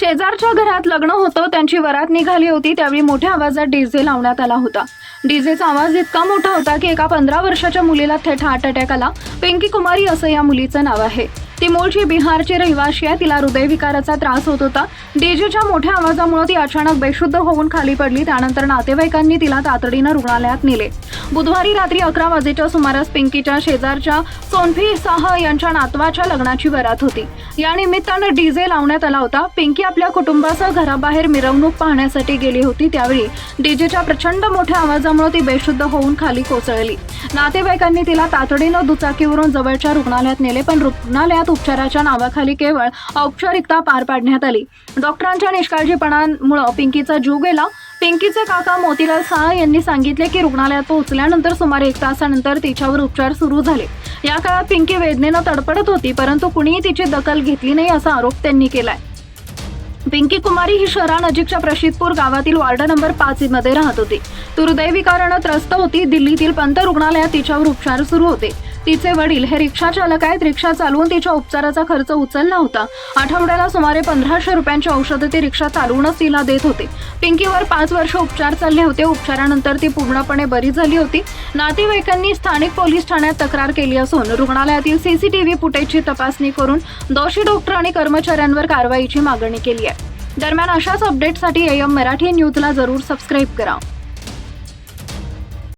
शेजारच्या घरात लग्न होतं त्यांची वरात निघाली होती त्यावेळी मोठ्या आवाजात डीजे लावण्यात आला होता. डीजेचा आवाज इतका मोठा होता की एका पंधरा वर्षाच्या मुलीला थेट हार्ट अटॅक आला. पिंकी कुमारी असं या मुलीचं नाव आहे. ती मूळची बिहारची रहिवाशी आहे तिला हृदयविकाराचा त्रास होत होता. डीजेच्या मोठ्या आवाजामुळे ती अचानक बेशुद्ध होऊन खाली पडली त्यानंतर नातेवाईकांनी तिला तातडीनं रुग्णालयात नेले. बुधवारी रात्री अकरा वाजेच्या सुमारास पिंकीच्या शेजारच्या सोनफी साह यांच्या नातवाच्या लग्नाची वरात होती. या निमित्तानं डीजे लावण्यात आला होता. पिंकी आपल्या कुटुंबासह घराबाहेर मिरवणूक पाहण्यासाठी गेली होती. त्यावेळी डीजेच्या प्रचंड मोठ्या आवाजामुळे ती बेशुद्ध होऊन खाली कोसळली. नातेवाईकांनी तिला तातडीनं दुचाकीवरून जवळच्या रुग्णालयात नेले पण रुग्णालयात उपचाराच्या नावाखाली केवळ औपचारिकता पार पाडण्यात आली. डॉक्टरांच्या निष्काळजीपणामुळे पिंकीचा जीव गेला. पिंकीचे काका मोतीलाल शाह यांनी सांगितले की रुग्णालयात पोहोचल्यानंतर सुमारे एक तासानंतर तिच्यावर उपचार सुरू झाले. या काळात पिंकी वेदनेनं तडपडत होती परंतु कुणीही तिची दखल घेतली नाही असा आरोप त्यांनी केलाय. पिंकी कुमारी ही शहरानजीकच्या प्रशिदपूर गावातील वार्ड नंबर पाच मध्ये राहत होती. दुर्दैवी हृदयविकारानं त्रस्त होती. दिल्लीतील पंत रुग्णालयात तिच्यावर उपचार सुरू होते. तिचे वडील हे रिक्षा चालक आहेत. रिक्षा चालवून तिच्या उपचाराचा खर्च उचलला होता. आठवड्याला सुमारे पंधराशे रुपयांची औषधं ती रिक्षा चालवूनच तिला देत होते. पिंकीवर पाच वर्ष उपचार चालले होते. उपचारानंतर ती पूर्णपणे बरी झाली होती. नातेवाईकांनी स्थानिक पोलीस ठाण्यात तक्रार केली असून रुग्णालयातील सीसीटीव्ही फुटेजची तपासणी करून दोषी डॉक्टर आणि कर्मचाऱ्यांवर कारवाईची मागणी केली आहे. दरम्यान अशाच अपडेटसाठी एम मराठी न्यूजला जरूर सबस्क्राईब करा.